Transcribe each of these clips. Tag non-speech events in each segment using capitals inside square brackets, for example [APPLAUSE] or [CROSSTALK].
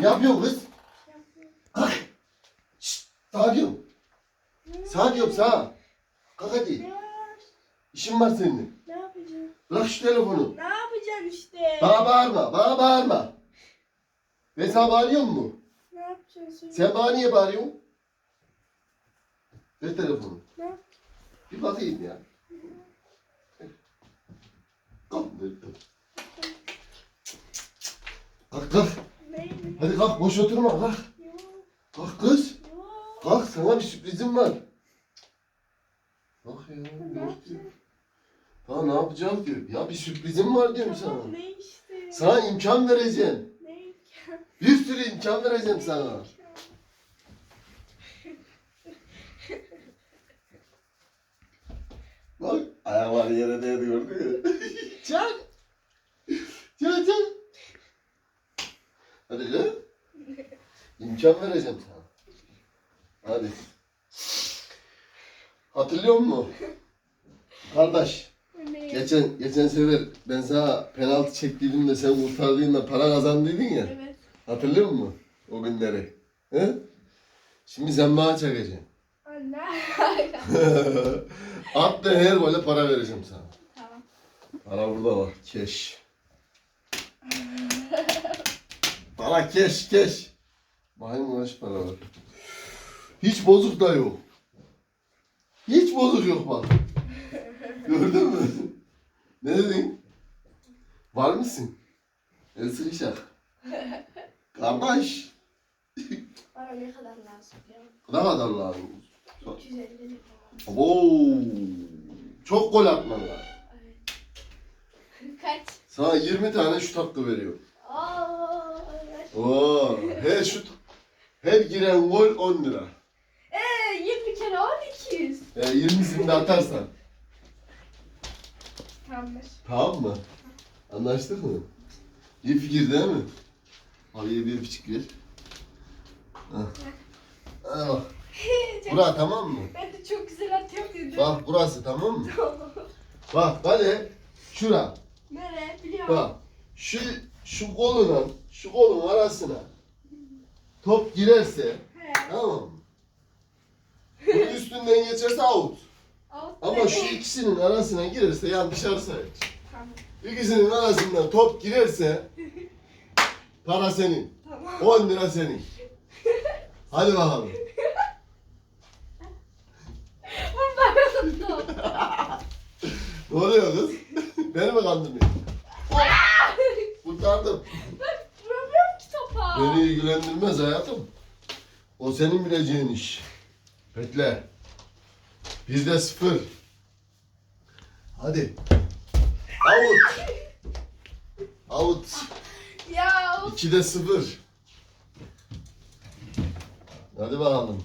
Ne yapıyorsun kız? Kalk. Şşt, sağa diyorum. Sağa diyorum sağa. Kalk hadi. İşin var senin. Ne yapacağım? Bırak şu telefonu. Ne yapacağım işte? Bana bağırma, bana bağırma. Ben sana bağırıyor mu? Ne yapacaksın? Sen bana niye bağırıyorsun? Ver telefonu. Ne yap- Bir bakayım ya. Kalk. Kalk kalk. Hadi kalk boş oturma kalk. Kalk kız. Kalk sana bir sürprizim var. Kalk ya. Yapacağım? Daha ne yapacağım diyor. Ya bir sürprizim var diyorum sana. Tamam ne işte? Sana imkan vereceğim. Ne imkan? Bir sürü imkan vereceğim sana. Bak ayakları yere değdi gördün mü? [LAUGHS] Çak çak. Hadi lan. İmkan vereceğim sana. Hadi. Hatırlıyor musun? Kardeş, Ne? geçen geçen sefer ben sana penaltı çektiydim de sen kurtardığında para kazandıydın ya. Evet. Hatırlıyor musun o günleri? He? Şimdi sen bana çakacaksın. Anne. [LAUGHS] Attığın her gole para vereceğim sana. tamam. Para burada var. Keş. para keş keş. Bakayım kaç para var. Hiç bozuk da yok. Hiç bozuk yok bak. Gördün mü? Ne dedin? Var mısın? El sıkışak. Kardeş. Bana ne kadar lazım ya? Ne kadar lazım? 350 lira. Oo. Çok gol atman lazım. [LAUGHS] Kaç? Sana 20 tane şut hakkı veriyor. Aa. Oo, her şut, her giren gol 10 lira. Ee, 20 kere 1200. E, 20'sini de atarsan. Tamamdır. Tamam mı? Anlaştık mı? İyi fikir değil mi? Abiye bir öpücük ver. Hah. Bak. Çok- Bura tamam mı? Ben de çok güzel atıyorum dedim. Bak burası tamam mı? Tamam. Bak kale şura. Nere? Biliyorum. Bak şu şu koluna şu kolun arasına top girerse tamam mı? Bunun üstünden geçerse out. Ama şu ikisinin arasına girerse yan dışarı sayılır. Tamam. İkisinin arasından top girerse para senin. Tamam. 10 lira senin. Hadi bakalım. [LAUGHS] Ne oluyor kız? [LAUGHS] Beni mi kandırmıyorsun? Kurtardım. [LAUGHS] Beni ilgilendirmez hayatım. O senin bileceğin iş. Bekle. Bizde sıfır. Hadi. Out. Out. Ya of. İkide sıfır. Hadi bakalım.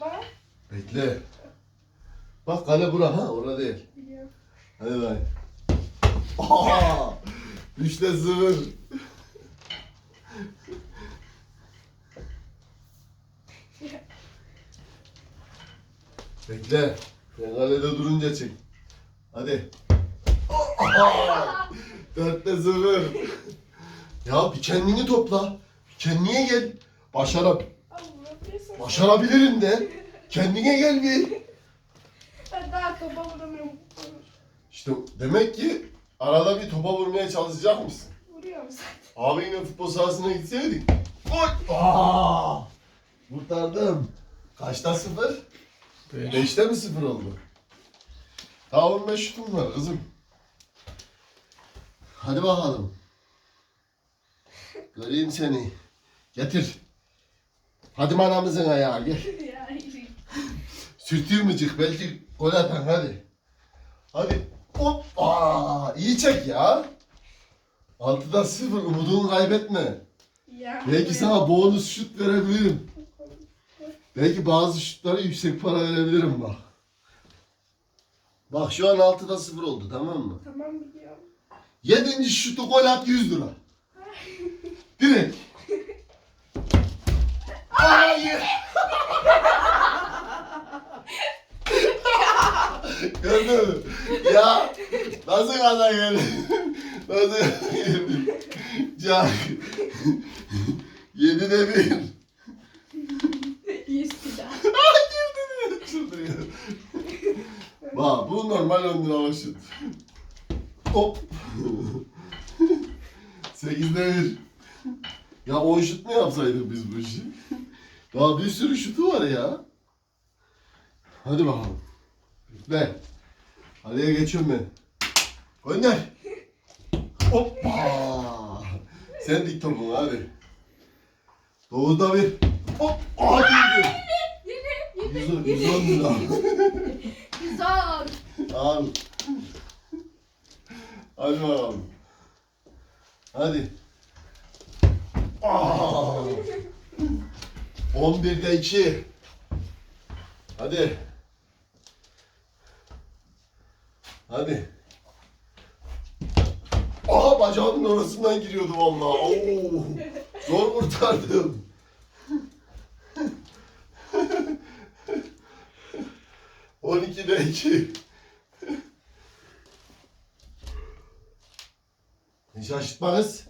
Bak. Bekle. Bak kale bura ha orada değil. Biliyorum. Hadi bay. Aa! Üçte sıfır. Bekle. Ben kalede durunca çek. Hadi. Dörtte sıfır. Ya bir kendini topla. Bir kendine gel. Başara, Allah bir başarabilirim de. Kendine gel bir. Ben daha topa vuramıyorum. İşte demek ki arada bir topa vurmaya çalışacak mısın? Vuruyorum zaten. Abinle futbol sahasına gitseydik. Gol! Aa! Kurtardım. Kaçta sıfır? Beşte mi sıfır oldu? Daha 15 şutum var kızım. Hadi bakalım. Göreyim seni. Getir. Hadi manamızın ayağı gel. Sürtüyor mucuk belki gol atan hadi. Hadi. Hop. Aa, iyi çek ya. Altıda sıfır umudunu kaybetme. Ya. Belki sana bonus şut verebilirim. Belki bazı şutlara yüksek para verebilirim bak. Bak şu an 6'da 0 oldu tamam mı? Tamam biliyorum. Yedinci şutu gol at 100 lira. Direkt. Hayır. Gördün mü? Ya nasıl gaza geldin? Nasıl? [LAUGHS] Can. Yedide bir. Yüz kilo. Aa girdi. Çıldırıyor. Bak bu normal 10 lira şut. Hop. Sekizde bir. Ya 10 şut mu yapsaydık biz bu işi? Daha bir sürü şutu var ya. Hadi bakalım. Ve Ali'ye geçiyorum ben. Gönder. Hoppa. Sen dik topunu hadi. Doğuda bir. Hop. Girdi. Yine. Yüz on lira. Güzel. Al. Hadi bakalım. Hadi. Aa. 11'de 2. Hadi. Hadi. Aha bacağımın orasından giriyordu vallahi. Oo. Zor kurtardım. On ikide iki. Şaşırtmanız.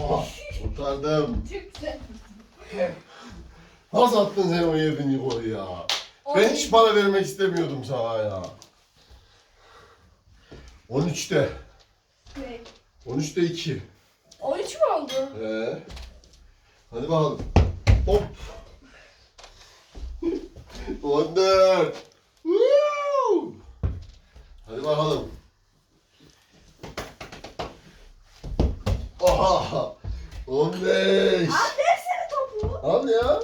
Oh, kurtardım. Çok güzel. Nasıl attın sen o yedinci golü ya? Ben hiç para vermek istemiyordum sana ya. 13'te. Ne? 13'te 2. 13 mü oldu? Ee, hadi bakalım. Hop. [LAUGHS] 14. Woo! Hadi bakalım. Oha. 15. Abi versene topu. Al ya.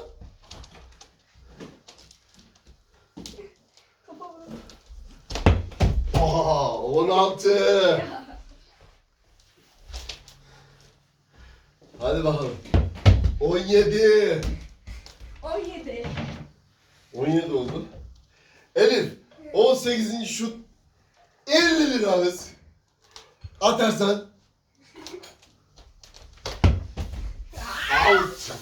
Topa vur. Oha. 16. Hadi bakalım. 17. 17. 17 oldu. Elif 18. şut 50 liranız. Atarsan. Out.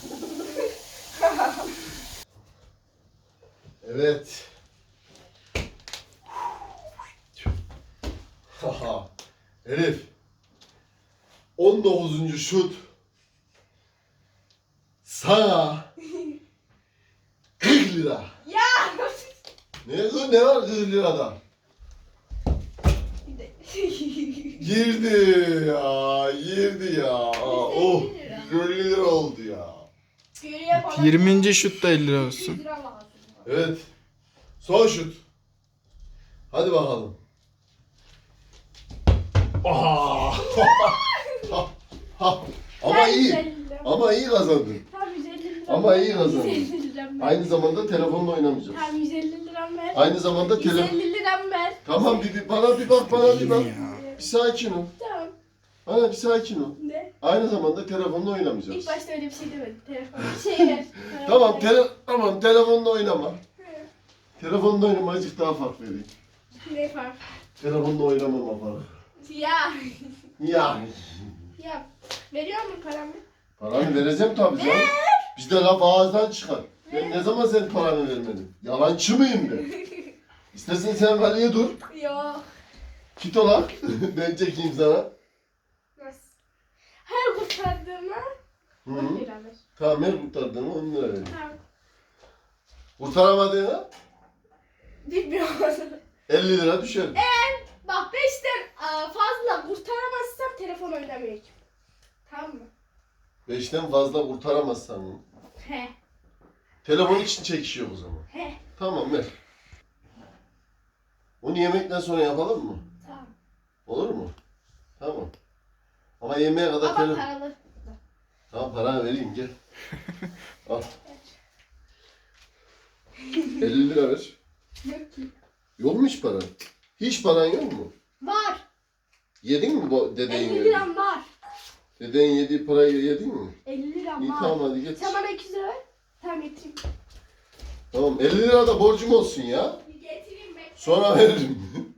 evet. Haha. Elif 19. şut sana 40 lira. Ya. Ne, ne var 40 lirada? Girdi ya, girdi ya. Oh, 50 lira oldu ya. Geriye bana 20. şutta 50 lira 100 olsun. Evet. Son şut. Hadi bakalım. Aha! [LAUGHS] [LAUGHS] Ama iyi. 150 lira. Ama iyi kazandın. Tam 150 lira. Ama iyi kazandın. 150 liram ver. Aynı zamanda telefonla oynamayacağız. Tam 150 liram ver. Aynı zamanda telefon... 150 liram ver. Tamam bir, bir bana bir bak bana bir bak. Bir sakin ol. Tamam. Bana bir sakin ol. Ne? Aynı zamanda telefonla oynamayacağız. İlk başta öyle bir şey demedim. Telefon. [LAUGHS] Şey ver. Tamam, tele tamam telefonla oynama. Telefonla oynama azıcık daha fark vereyim. Ne fark? Telefonla oynamama fark. Ya. Ya. Ya. Veriyor musun paramı? Paranı vereceğim tabii canım. Bizde laf ağızdan çıkar. Ben ne zaman senin paranı vermedim? Yalancı mıyım ben? [LAUGHS] İstersen sen kaleye dur. Yok. Kit ola. [LAUGHS] ben çekeyim sana. Nasıl? Her kurtardığıma Hı 10 -hı. lira ver. Tamam her kurtardığımı 10 lira vereyim. Tamam. Kurtaramadığına Bilmiyorum. 50 lira düşer. Eğer bak 5'ten fazla kurtaramazsam telefon oynamayacağım. Tamam mı? 5'ten fazla kurtaramazsan? He. Telefon için çekişiyor o zaman. He. Tamam ver. Onu yemekten sonra yapalım mı? Tamam. Olur mu? Tamam. Ama yemeğe kadar Ama telefon... paralı. Tamam paranı vereyim gel. [LAUGHS] Al. 50 lira ver. Yok ki. Yok mu hiç paran? Hiç paran yok mu? Var. Yedin mi bu dedeğin 50 yedi? liram var. Dedeğin yediği parayı yedin mi? 50 liram İyi tamam hadi geç. Sen bana 200 lira ver. Tamam getireyim. Tamam 50 lira da borcum olsun ya. Getireyim bekle. Sonra veririm. [LAUGHS]